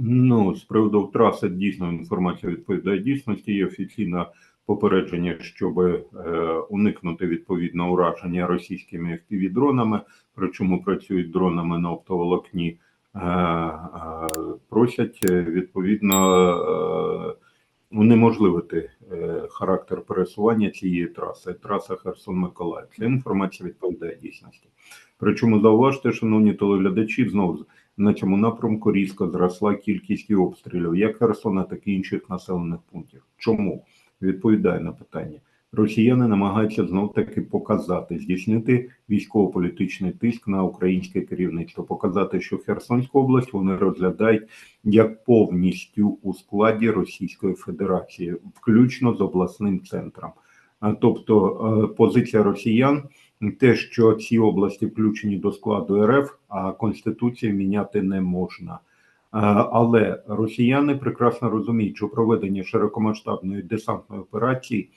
Ну, з приводу траси дійсно інформація відповідає дійсності. Є офіційне попередження, щоб е, уникнути відповідне ураження російськими FPV-дронами, причому працюють дронами на оптоволокні, е, е, просять е, відповідно е, унеможливити е, характер пересування цієї траси. Траса Херсон-Миколаїв. Ця інформація відповідає дійсності. Причому зауважте, шановні телеглядачі, знову на цьому напрямку різко зросла кількість обстрілів як Херсона, так і інших населених пунктів. Чому відповідає на питання? Росіяни намагаються знов таки показати, здійснити військово-політичний тиск на українське керівництво, показати, що Херсонську область вони розглядають як повністю у складі Російської Федерації, включно з обласним центром. Тобто е, позиція росіян те, що ці області включені до складу РФ, а Конституцію міняти не можна. Е, Але росіяни прекрасно розуміють, що проведення широкомасштабної десантної операції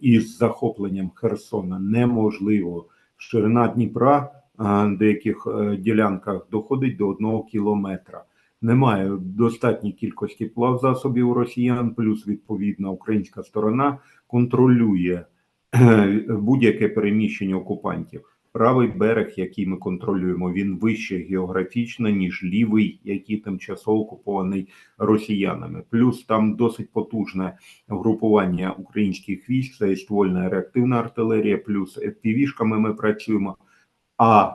із захопленням Херсона неможливо. Ширина Дніпра е, на деяких е, ділянках доходить до одного кілометра. Немає достатньої кількості плавзасобів росіян, плюс відповідно українська сторона контролює е, будь-яке переміщення окупантів. Правий берег, який ми контролюємо, він вище географічно, ніж лівий, який тимчасово окупований росіянами. Плюс там досить потужне групування українських військ, це і ствольна реактивна артилерія, плюс FPV-шками ми працюємо. А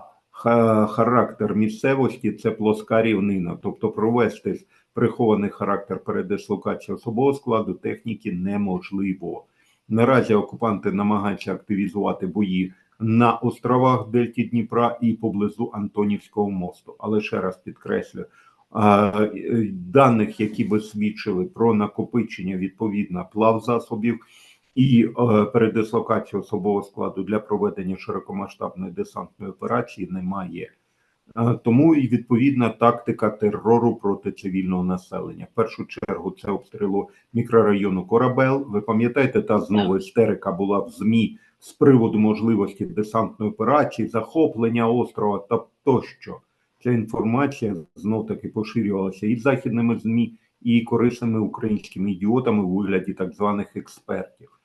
характер місцевості це плоска рівнина, тобто провести прихований характер передислокації особового складу техніки неможливо. Наразі окупанти намагаються активізувати бої на островах Дельті Дніпра і поблизу Антонівського мосту. Але ще раз підкреслю, е, даних, які би свідчили про накопичення відповідно плавзасобів і е, передислокацію особового складу для проведення широкомасштабної десантної операції, немає. Е, Тому і відповідна тактика терору проти цивільного населення. В першу чергу це обстрілу мікрорайону Корабел. Ви пам'ятаєте, та знову істерика була в ЗМІ з приводу можливості десантної операції, захоплення острова та тощо. Ця інформація знов таки поширювалася і західними ЗМІ, і корисними українськими ідіотами у вигляді так званих експертів.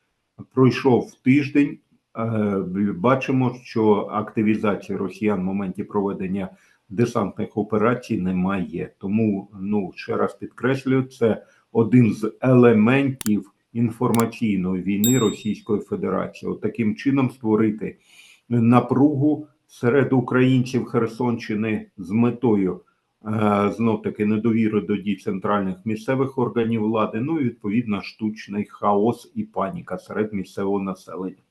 Пройшов тиждень. е, Бачимо, що активізації росіян в моменті проведення десантних операцій немає. Тому, ну ще раз підкреслюю, це один з елементів інформаційної війни Російської Федерації. От таким чином створити напругу серед українців Херсонщини з метою е, знов таки недовіри до дій центральних місцевих органів влади. Ну і відповідно штучний хаос і паніка серед місцевого населення.